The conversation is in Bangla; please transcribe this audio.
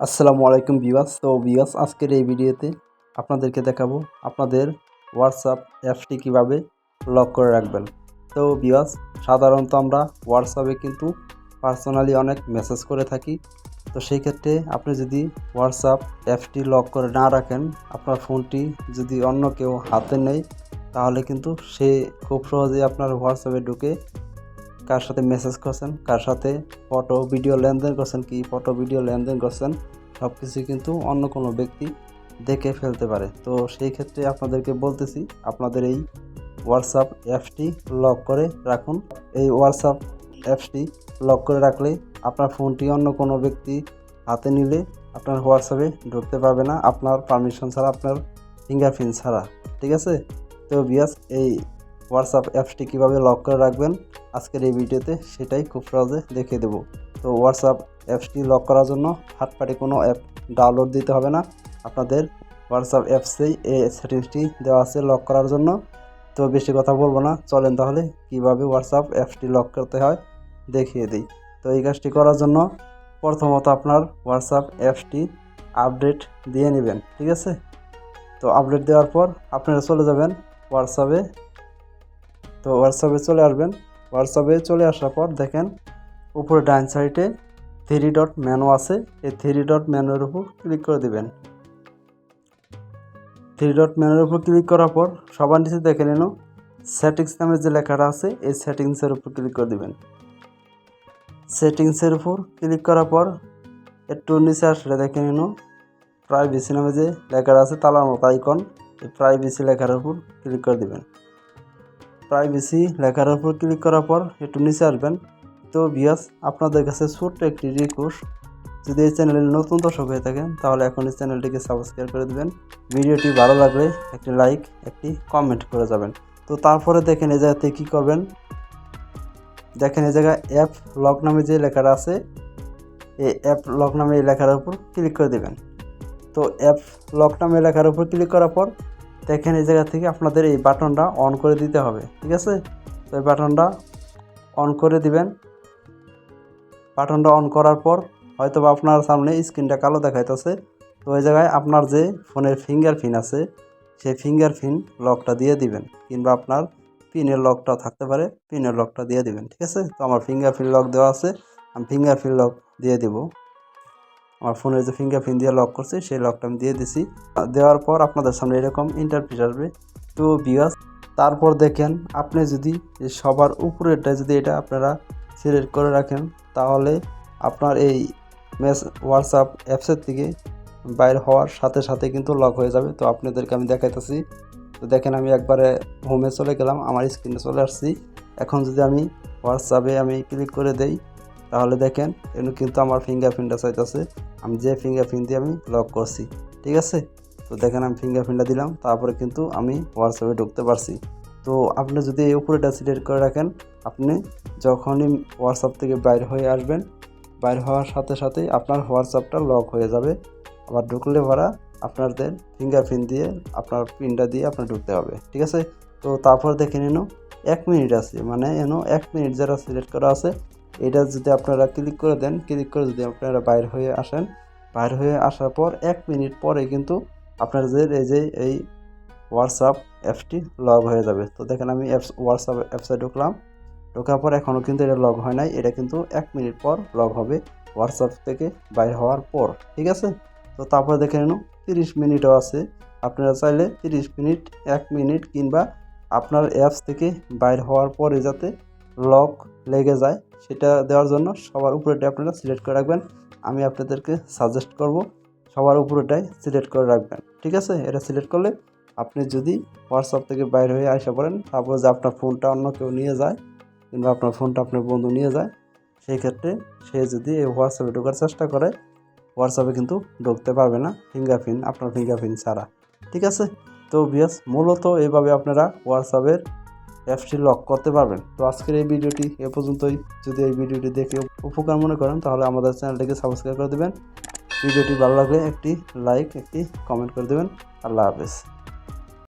আসসালামু আলাইকুম বিওয়াস তো বিওয়াস আজকের এই ভিডিওতে আপনাদেরকে দেখাবো আপনাদের হোয়াটসঅ্যাপ অ্যাপসটি কীভাবে লক করে রাখবেন। তো বিওয়াস সাধারণত আমরা হোয়াটসঅ্যাপে কিন্তু পার্সোনালি অনেক মেসেজ করে থাকি। তো সেই ক্ষেত্রে আপনি যদি হোয়াটসঅ্যাপ অ্যাপসটি লক করে না রাখেন, আপনার ফোনটি যদি অন্য কেউ হাতে নেয়, তাহলে কিন্তু সে খুব সহজেই আপনার হোয়াটসঅ্যাপে ঢুকে কার সাথে মেসেজ করছেন, কার সাথে ফটো ভিডিও লেনদেন করছেন, কি ফটো ভিডিও লেনদেন করছেন সব কিছু কিন্তু অন্য কোনো ব্যক্তি দেখে ফেলতে পারে। তো সেই ক্ষেত্রে আপনাদেরকে বলতেছি, আপনাদের এই হোয়াটসঅ্যাপ অ্যাপসটি লক করে রাখুন। এই হোয়াটসঅ্যাপ অ্যাপসটি লক করে রাখলে আপনার ফোনটি অন্য কোনো ব্যক্তি হাতে নিলে আপনার হোয়াটসঅ্যাপে ঢুকতে পারবে না, আপনার পারমিশন ছাড়া, আপনার ফিঙ্গারপ্রিন্ট ছাড়া। ঠিক আছে? তো বিয়াস এই হোয়াটসঅ্যাপ অ্যাপসটি কীভাবে লক করে রাখবেন আজকের এই ভিডিওতে সেটাই খুব সহজে দেখিয়ে দেবো। তো হোয়াটসঅ্যাপ অ্যাপসটি লক করার জন্য পার্টি কোনো অ্যাপ ডাউনলোড দিতে হবে না। আপনাদের হোয়াটসঅ্যাপ অ্যাপসেই এই সেটিংসটি দেওয়া আছে লক করার জন্য। তো বেশি কথা বলব না, চলেন তাহলে কীভাবে হোয়াটসঅ্যাপ অ্যাপসটি লক করতে হয় দেখিয়ে দিই। তো এই কাজটি করার জন্য প্রথমত আপনার হোয়াটসঅ্যাপ অ্যাপসটি আপডেট দিয়ে নেবেন, ঠিক আছে? তো আপডেট দেওয়ার পর আপনারা চলে যাবেন হোয়াটসঅ্যাপে তো হোয়াটসঅ্যাপে চলে আসবেন। হোয়াটসঅ্যাপে চলে আসার পর দেখেন উপরে ডান সাইডে থ্রি ডট মেনু আছে। এই থ্রি ডট মেনুর উপর ক্লিক করে দিবেন। থ্রি ডট মেনুর উপর ক্লিক করার পর সবার নিচে দেখে নিন সেটিংস নামে যে লেখাটা আছে, এই সেটিংসের উপর ক্লিক করে দিবেন। সেটিংসের উপর ক্লিক করার পর একটু নিচে আসলে দেখে নিন প্রাইভেসি নামে যে লেখাটা আছে, তালার মতো আইকন এই প্রাইভেসি লেখার উপর ক্লিক করে দিবেন। প্রাইভেসি লেখার উপর ক্লিক করার পর একটু নিচে আসবেন। তো বিয়াস আপনাদের কাছে ছোট্ট একটি রিকোয়েস্ট যদি এই চ্যানেলে নতুন দর্শক হয়ে থাকেন, তাহলে এখন এই চ্যানেলটিকে সাবস্ক্রাইব করে দেবেন। ভিডিওটি ভালো লাগলে একটি লাইক একটি কমেন্ট করে যাবেন। তো তারপরে দেখেন এই জায়গাতে কী করবেন? দেখেন এই জায়গায় অ্যাপ লক নামে যে লেখাটা আছে, এই অ্যাপ লক নামে এই লেখার উপর ক্লিক করে দেবেন। তো অ্যাপ লক নামে লেখার উপর ক্লিক করার পর দেখেন এই জায়গা থেকে আপনাদের এই বাটনটা অন করে দিতে হবে, ঠিক আছে? তো এই বাটনটা অন করে দিবেন। বাটনটা অন করার পর হয়তো আপনার সামনে স্ক্রিনটা কালো দেখাইতেছে। তো ওই জায়গায় আপনার যে ফোনের ফিঙ্গার ফিঙ্গারপ্রিন্ট আছে, সেই ফিঙ্গার ফিঙ্গারপ্রিন্ট লকটা দিয়ে দিবেন, কিংবা আপনার পিনের লকটা থাকতে পারে পিনের লকটা দিয়ে দিবেন, ঠিক আছে? তো আমার ফিঙ্গার ফিঙ্গারপ্রিন্ট লক দেওয়া আছে, আমি ফিঙ্গার ফিঙ্গারপ্রিন্ট লক দিয়ে দিব। আমার ফোনের যে ফিঙ্গারপ্রিন্ট দিয়ে লক করছে, সেই লকটা আমি দিয়ে দিছি। দেওয়ার পর আপনাদের সামনে এরকম ইন্টারপ্রিট আসবে। তো বিয়াস তারপর দেখেন, আপনি যদি সবার উপরেরটা যদি এটা আপনারা সিলেক্ট করে রাখেন, তাহলে আপনার এই মেস হোয়াটসঅ্যাপ অ্যাপসের থেকে বাইর হওয়ার সাথে সাথে কিন্তু লক হয়ে যাবে। তো আপনাদেরকে আমি দেখাইতেছি। তো দেখেন, আমি একবারে হোমে চলে গেলাম, আমার স্ক্রিনে চলে আসছি। এখন যদি আমি হোয়াটসঅ্যাপে আমি ক্লিক করে দেই, তাহলে দেখেন এখানে কিন্তু আমার ফিঙ্গারপ্রিন্টটা চাইতেছে। আমি যে ফিঙ্গারপ্রিন্ট দিয়ে আমি লক করছি, ঠিক আছে? তো দেখেন আমি ফিঙ্গারপ্রিন্টটা দিলাম, তারপরে কিন্তু আমি হোয়াটসঅ্যাপে ঢুকতে পারছি। তো আপনি যদি এই উপরেটা সিলেক্ট করে রাখেন, আপনি যখনই হোয়াটসঅ্যাপ থেকে বাইর হয়ে আসবেন, বাইর হওয়ার সাথে সাথেই আপনার হোয়াটসঅ্যাপটা লক হয়ে যাবে। আবার ঢুকলে ভরা আপনাদের ফিঙ্গারপ্রিন্ট দিয়ে আপনার পিনটা দিয়ে আপনার ঢুকতে হবে, ঠিক আছে? তো তারপর দেখে নিন, এক মিনিট আছে মানে এনো এক মিনিট যারা সিলেক্ট করা আছে এটা যদি আপনারা ক্লিক করে দেন ক্লিক করে যদি আপনারা বাইর হয়ে আসেন, বাইর হয়ে আসার পর এক মিনিট পরে কিন্তু আপনার যে এই যে, এই হোয়াটসঅ্যাপ অ্যাপসটি লগ হয়ে যাবে। তো দেখেন আমি অ্যাপস হোয়াটসঅ্যাপ অ্যাপসে ঢুকলাম। ঢোকার পর এখনও কিন্তু এটা লগ হয় নাই। এটা কিন্তু এক মিনিট পর লগ হবে হোয়াটসঅ্যাপ থেকে বাইর হওয়ার পর, ঠিক আছে? তো তারপরে দেখে নিন, তিরিশ মিনিটও আছে। আপনারা চাইলে তিরিশ মিনিট, এক মিনিট কিংবা আপনার অ্যাপস থেকে বাইর হওয়ার পরে যাতে লক লেগে যায় সেটা দেওয়ার জন্য সবার উপরেটাই আপনারা সিলেক্ট করে রাখবেন। আমি আপনাদেরকে সাজেস্ট করব, সবার উপরেটাই সিলেক্ট করে রাখবেন। ঠিক আছে? এটা সিলেক্ট করলে আপনি যদি হোয়াটসঅ্যাপ থেকে বাইরে হয়ে আসা পড়েন, তারপর যে আপনার ফোনটা অন্য কেউ নিয়ে যায় কিংবা আপনার ফোনটা আপনার বন্ধু নিয়ে যায়, সেই ক্ষেত্রে সে যদি এই হোয়াটসঅ্যাপে ঢোকার চেষ্টা করে হোয়াটসঅ্যাপে কিন্তু ঢুকতে পারবে না ফিঙ্গারপ্রিন্ট আপনার ফিঙ্গারপ্রিন্ট ছাড়া। ঠিক আছে? তো বিয়াস, মূলত এইভাবে আপনারা হোয়াটসঅ্যাপের অ্যাপসটি লক করতে পারবেন। তো আজকের এই ভিডিওটি এ পর্যন্তই। যদি এই ভিডিওটি দেখে উপকার মনে করেন, তাহলে আমাদের চ্যানেলটিকে সাবস্ক্রাইব করে দেবেন। ভিডিওটি ভালো লাগলে একটি লাইক, একটি কমেন্ট করে দেবেন। আল্লাহ হাফেজ।